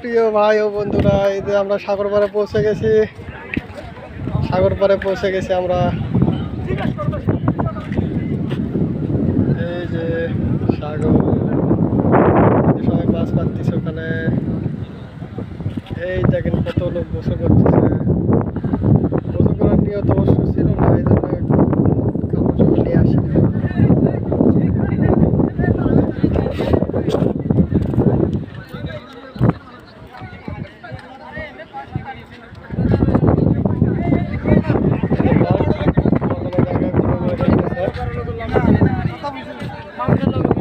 প্রিয় ভাই ও বন্ধুরা, এই যে আমরা সাগর পাড়ে পৌঁছে গেছি। সাগর পাড়ে পৌঁছে গেছি আমরা। এই যে সাগর সবাই মাছ পাচ্ছে ওখানে। এই দেখেন কত লোক বসে করতেছে। మొదలైన